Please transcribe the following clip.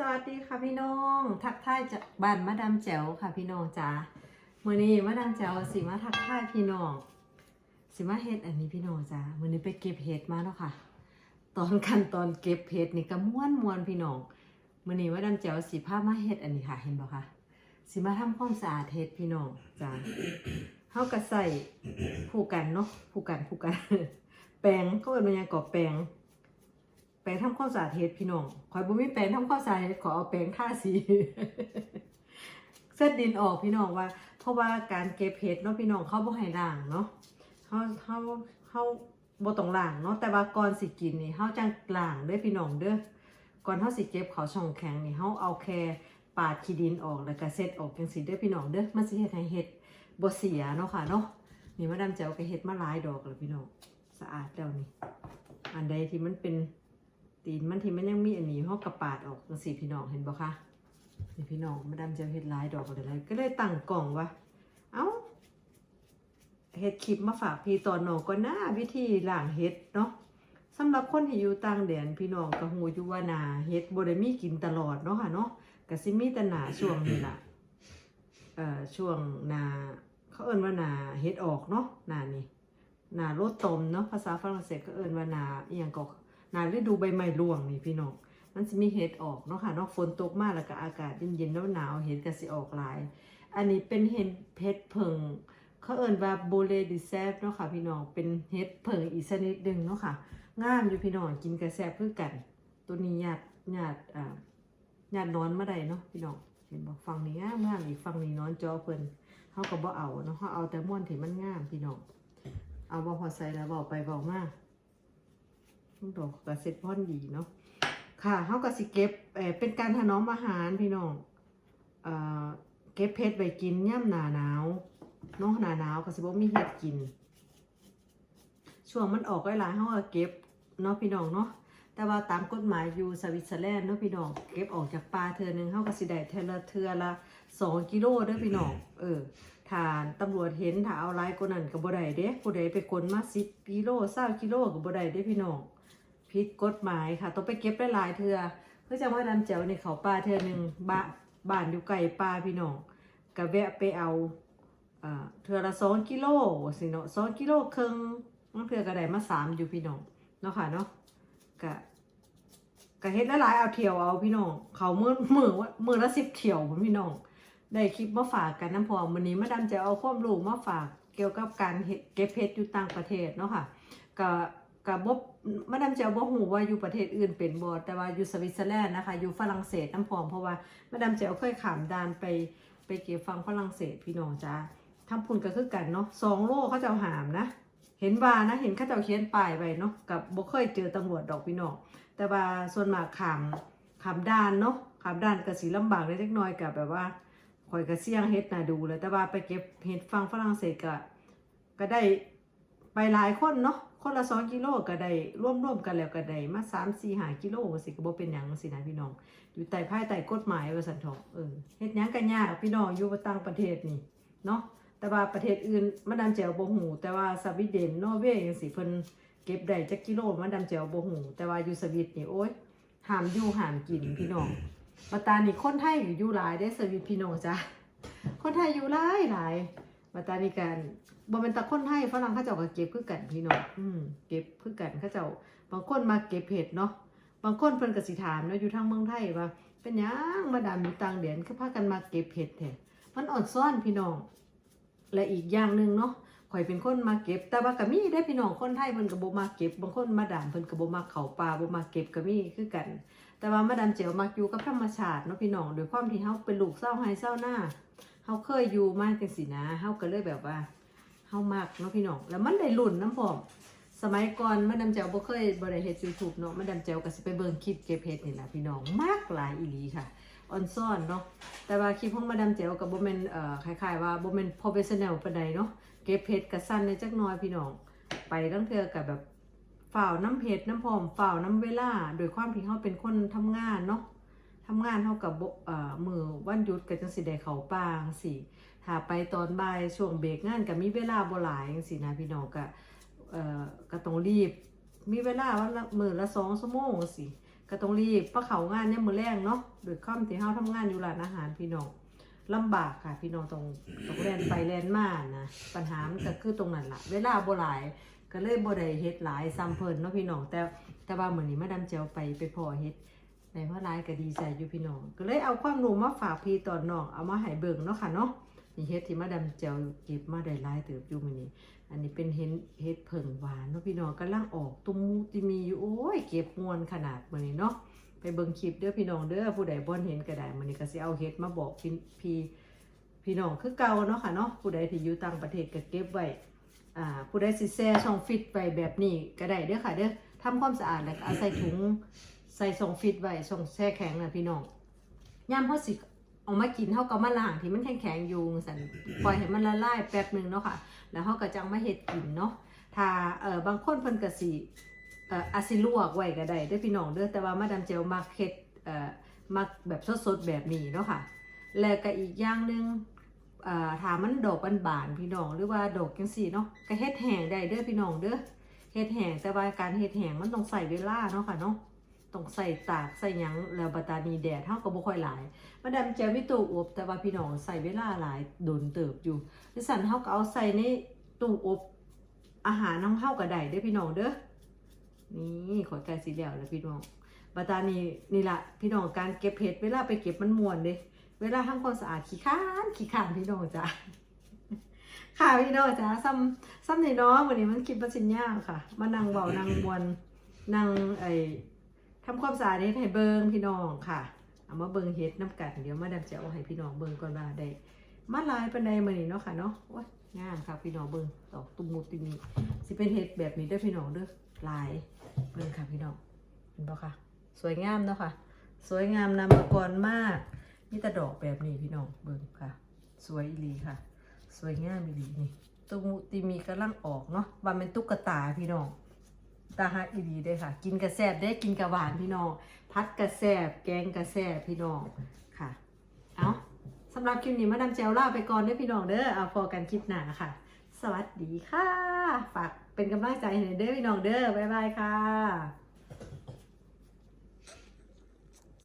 สวัสดีค่ะพี่น้อง ทักทายจากบ้านมาดามแจ๋วค่ะพี่น้องจ้ามื่อนี้มาดามแจ๋วสิมาทักทายพี่น้องสิมาเฮ็ดอันนี้พี่น้องจ้ามื่อนี้ไปเก็บเห็ดมาเนาะค่ะ ตอนขั้นตอนเก็บเห็ดนี่ก็ม่วนมวนพี่น้องมื่อนี้มาดามแจ๋วสิพามาเฮ็ดอันนี้ค่ะเห็นบ่คะสิมาทำความสะอาดเห็ดพี่น้องจ้าเฮาก็ใส่ผู้กันเนาะผู้กันผู้กัน แปรงเขาเอิ้นว่ายังก็แปรง แปรงทำความสะอาดเฮ็ดพี่น้องคอยบ่มีแปรงทำความสะอาดเฮ็ดขอเอาแปรงทาสีเส้นดินออกพี่น้องว่า เพราะว่าการเก็บเห็ดเนาะพี่น้องเขาบ่ให้ล้างเนาะเฮาเฮาเฮาบ่ต้องล้างเนาะแต่ว่าก่อนสิกินนี่เฮาจังล้างเด้อพี่น้องเด้อก่อนเฮาสิเก็บเขาช่องแข็งนี่เฮาเอาแค่ปาดขี้ดินออกแล้วก็เซ็ตออกจังซี่เด้อพี่น้องเด้อมันสิเฮ็ดให้เห็ดบ่เสียเนาะค่ะเนาะนี่มาดามแจ๋วก็เฮ็ดมาหลายดอกแล้วพี่น้องสะอาดแล้วนี่อันใดที่มันเป็น ตีนมันที่มันยังมีอันนี้เขากระปาดออกสีพี่น้องเห็นบ่คะนี่พี่น้องมาดามจะเฮ็ดลายดอกอะไรก็เลยตั้งกล่องว่าเอ้าเฮ็ดคลิปมาฝากพี่ตอนน้องก็น่าวิธีล้างเฮ็ดเนาะสำหรับคนที่อยู่ต่างแดนพี่น้องก็ฮู้อยู่ว่านาเฮ็ดบดมีกินตลอดเนาะค่ะเนาะก็สิมีแต่หนาช่วงนี้ล่ะเอ่อช่วงนาเขาเอิ้นว่านาเฮ็ดออกเนาะนานี่นาโลดตมเนาะภาษาฝรั่งเศสก็เอิ้นว่านาอีหยังก็ หนาฤดูใบไม้ร่วงนี่พี่น้องมันจะมีเห็ดออกเนาะค่ะนอกฝนตกมากแล้วก็อากาศเย็นๆแล้วหนาวเห็ดก็สิออกหลาย อันนี้เป็นเห็ดเพชรเพิงเขาเอิ้นว่าโบเลดิแซฟเนาะค่ะพี่น้องเป็นเห็ดเพิงอีกชนิดหนึ่งเนาะค่ะงามอยู่พี่น้องกินกระแซบเพื่อกัน ตัวนี้ญาติญาติอ่าญาตินอนมาได้เนาะพี่น้องเห็นบอกฟังนี้งามงามอีกฟังนี้นอนจอเพิ่นเขาก็บ่เอาเนาะเขาเอาแต่ม่วนที่มันงามพี่น้องเอาบ่พอใส่แล้วบอกไปบอกมา ดอกกระเซ็ตพ่อนดีเนาะค่ะเขาก็สิเก็บเป็นการถนอมอาหารพี่น้องเก็บเพชรไว้กินย่ำหนาหนาวเนาะหนาหนาวก็สิบ่มีเห็ดกิน ช่วงมันออกหลายๆเขาก็เก็บเนาะพี่น้องเนาะแต่ว่าตามกฎหมายอยู่สวิตเซอร์แลนด์เนาะพี่น้องเก็บออกจากป่าเทือหนึงเขาก็สิได้เทละเทือละสองกิโลเด้อพี่น้องเออถ้าตำรวจเห็นถ้าเอาหลายกว่านั้นก็บ่ได้เด้ผู้ใดไปกลมา10กิโล20กิโลก็บ่ได้เด้พี่น้อง ผิดกฎหมายค่ะ ต้องไปเก็บได้หลายเทือเพื่อจะว่าดำแจ๋วในเขาป่าเทือหนึ่งบ้าบ้านอยู่ไกลป่าพี่น้องก็แวะไปเอาเทือละสองกิโลสิเนาะสองกิโลครึ่งมันเทือก็ไดมาสามอยู่พี่น้องเนาะค่ะเนาะก็ก็เฮ็ดหลายๆเอาเที่ยวเอาพี่น้องเขามือมือว่ามือละสิบเที่ยวพี่น้องได้คลิปมาฝากกันน้ำพองวันนี้มาดำจะเอาความรู้มาฝากเกี่ยวกับการเฮ็ดเก็บเพชรอยู่ต่างประเทศเนาะค่ะก็ ก็บ่มาดำจะบ่ฮู้ว่าอยู่ประเทศอื่นเป็นบ่แต่ว่าอยู่สวิตเซอร์แลนด์นะคะ อยู่ฝรั่งเศสน้ำพองเพราะว่ามาดำจะเคยขามดานไปไปเก็บฟังฝรั่งเศสพี่น้องจ้าทั้งพุ่นก็คือกันเนาะสองโลเขาจะหามนะ เห็นว่านะ เห็นเขาเจ้าเขียนป้ายไว้เนาะกับบ่เคยเจอตำรวจดอกพี่น้องแต่ว่าส่วนมากขามขามดานเนาะขามดานก็สิลำบากเล็กน้อยกับแบบว่าข่อยก็เสี่ยงเฮ็ดน่าดูเลยแต่ว่าไปเก็บเห็ดฟังฝรั่งเศสก็ก็ได้ไปหลายคนเนาะ คนละสองกิโลก็ได้ร่วมร่วมๆกันแล้วก็ได้มาสามสี่หากิโลสิก็บ่เป็นหยังสินะพี่น้อง อยู่ใต้ภายใต้กฎหมายว่าซั่นเถาะเออเฮ็ดหยังก็ยากพี่น้องอยู่ต่างประเทศนี่เนาะแต่ว่าประเทศอื่นมาดามแจ๋วบ่ฮู้แต่ว่าสวีเดนนอร์เวย์จังซี่เพิ่นเก็บได้จักกิโลมาดามแจ๋วบ่ฮู้แต่ว่าอยู่สวีดนี่โอ้ยห้ามอยู่ห้ามกินพี่น้องปัตตานีคนไทยอยู่หลายได้สวิตพี่น้องจ้ะคนไทยอยู่หลายหลายปัตตานีกัน บ่เป็นตะคนไทยฝรั่งเขาเจ้าก็เก็บคือกันพี่น้องอืมเก็บคือกันเขาเจ้า บางคนมาเก็บเห็ดเนาะบางคนเพิ่นก็สิถามเนาะอยู่ทางเมืองไทยว่า เป็นหยังมาดามอยู่ต่างแดนคือพากันมาเก็บเห็ดแท้มันอ่อนซ่อนพี่น้อง และอีกอย่างหนึ่งเนาะข่อยเป็นคนมาเก็บ แต่ว่าก็มีได้พี่น้องคนไทยเพิ่นก็บ่มาเก็บบางคนมาดามเพิ่นก็บ่มาเขาป่าบ่มาเก็บก็มีคือกัน แต่ว่ามาดามเจียวมักอยู่กับธรรมชาติเนาะพี่น้องโดยความที่เฮาเป็นลูกเศร้าไห้เศร้าหน้าเฮาเคยอยู่มาจังซี่นะเฮาก็เลยแบบว่า เฮามักเนาะพี่น้องแล้วมันได้รุ่นน้ำพร้อมสมัยก่อนมาดามเจียวบ่เคยบ่ได้เฮ็ด YouTube เนาะมาดามเจียวก็สิไปเบิ่งคลิปเก็บเฮ็ดนี่ล่ะพี่น้องมากหลายอีหลีค่ะออนซ่อนเนาะแต่ว่าคลิปของมาดามเจียวก็บ่แม่นเอ่อคล้ายๆว่าบ่แม่น professional ปานใดเนาะเก็บเฮ็ดก็สั้นในจักหน่อยพี่น้อง ไปตั้งเทื่อกับแบบฝ่าวน้ำเพชรน้ำพร้อมฝ่าวน้ำเวลาโดยความที่เขาเป็นคนทำงานเนาะทำงานเท่ากับบ่เอ่อมือวันหยุดก็จังสิได้เขาปางสิ ถ้าไปตอนบ่ายช่วงเบรกงานก็มีเวลาบ่หลายจังสินะพี่น้องก็เอ่อก็ต้องรีบ มีเวลาวันละมือละสองชั่วโมงสิก็ต้องรีบเพราะเขางานเนี่ยมือแรงเนาะโดยข้อมที่เฮาทำงานอยู่ร้านอาหารพี่น้องลำบากค่ะพี่น้องต้องต้องแลนไปแลนมานะปัญหามันก็คือตรงนั้นละเวลาบ่หลายก็เลยบ่ได้เฮ็ดหลายซ้ำเพิ่นเนาะพี่น้องแต่แต่ว่ามื้อนนี้มาดามเจียวไปไปพอเฮ็ดในว่าหลายก็ดีใจอยู่พี่น้องก็เลยเอาความรู้มาฝากพี่ตอนน้องเอามาให้เบิ่งเนาะค่ะเนาะ นี่เฮ็ดที่มาดาเจียวเก็บมาได้หลายเติบอยู่มื้อนี้ อันนี้เป็นเห็ดเห็ดเผิงหวานเนาะพี่น้องกำลังออกตุ้มมูติมีอยู่โอ้ยเก็บมวนขนาดมื้อนี้เนาะไปเบิ่งคลิปเด้อพี่น้องเด้อผู้ใดบ่เห็นก็ได้มื้อนี้ก็สิเอาเห็ดมาบอกพี่พี่พี่น้องคือเก่าเนาะค่ะเนาะผู้ใดที่อยู่ต่างประเทศก็เก็บไว้อ่าผู้ใดสิแช่ช่องฟิตไว้แบบนี้ก็ได้เด้อค่ะเด้อทำความสะอาดแล้วก็เอาใส่ถุงใส่ช่องฟิตไว้ช่องแช่แข็งนะพี่น้องยามเฮาสิ เอามากินเฮาก็มาล้างที่มันแข็งๆอยู่สั่นปล่อยให้มันละลายแป๊บหนึงเนาะค่ะ แล้วเขาก็จังมาเฮ็ดกินเนาะถ้าเอ่อบางคนเพิ่นก็สิเอ่ออาจสิลวกไว้ก็ได้เด้อพี่น้องเด้อแต่ว่ามาดามเจลมักเฮ็ดเอ่อมักแบบสดๆแบบนี้เนาะค่ะ แล้วก็อีกอย่างหนึงเอ่อถ้ามันดอกบานๆพี่น้องหรือว่าดอกจังซี่เนาะก็เฮ็ดแห้งได้เด้อพี่น้องเด้อเฮ็ดแห้งแต่ว่าการเฮ็ดแห้งมันต้องใส่เวลาเนาะค่ะเนาะ ต้องใส่ตากใส่หยังแล้วบัดตานีแดดเฮาก็บ่ค่อยหลาย มาดามเจลมีตู้อบแต่ว่าพี่น้องใส่เวลาหลายโดนเติบอยู่ดิฉันเฮาก็เอาใส่ในตู้อบอาหารน้ำเฮาก็ได้เด้อพี่น้องเด้อนี่ขอไก่สีเหลียวแล้วพี่น้องบัดตานีนี่ละพี่น้องการเก็บเห็ดเวลาไปเก็บมันม่วนเด้เวลาทำความสะอาดขี้ข้านขี้ข้านพี่น้องจ้ะค่ะพี่น้องจ้ะซ้ำซ้ำในน้องวันนี้มันคิดว่าสินยากค่ะ มานั่งเบานั่งมวนนั่งไอ ทำความสะอาดเฮ็ดให้เบิงพี่น้องค่ะ เอามาเบิงเฮ็ดน้ำกันเดี๋ยวมาดามจะเอาให้พี่น้องเบิงก่อนว่าได้มาลายปานใดมื้อนี้เนาะค่ะเนาะโอ้ยงามค่ะพี่น้องเบิงดอกตุ้มมุติมีสิเป็นเฮ็ดแบบนี้เด้พี่น้องเด้อลายเบิงค่ะพี่น้องเห็นบ่ค่ะ สวยงามเนาะค่ะ สวยงามนำมาก่อนมากมีแต่ดอกแบบนี้พี่น้องเบิงค่ะ สวยอีลีค่ะ สวยงามอีลีนี่ตุ้มมุติมีกำลังออกเนาะว่าเป็นตุ๊กตาพี่น้อง ตาฮักอีดีเด้อค่ะ กินกระแซบได้กินกระหวานพี่น้องพัดกระแซบแกงกระแซบพี่น้องค่ะ เอาสำหรับคลิปนี้มาดามเจลล่าไปก่อนเด้อพี่น้องเด้อเอาพอกันคลิปหน้าค่ะ สวัสดีค่ะ ฝากเป็นกำลังใจให้เด้อพี่น้องเด้อบ๊ายบายค่ะ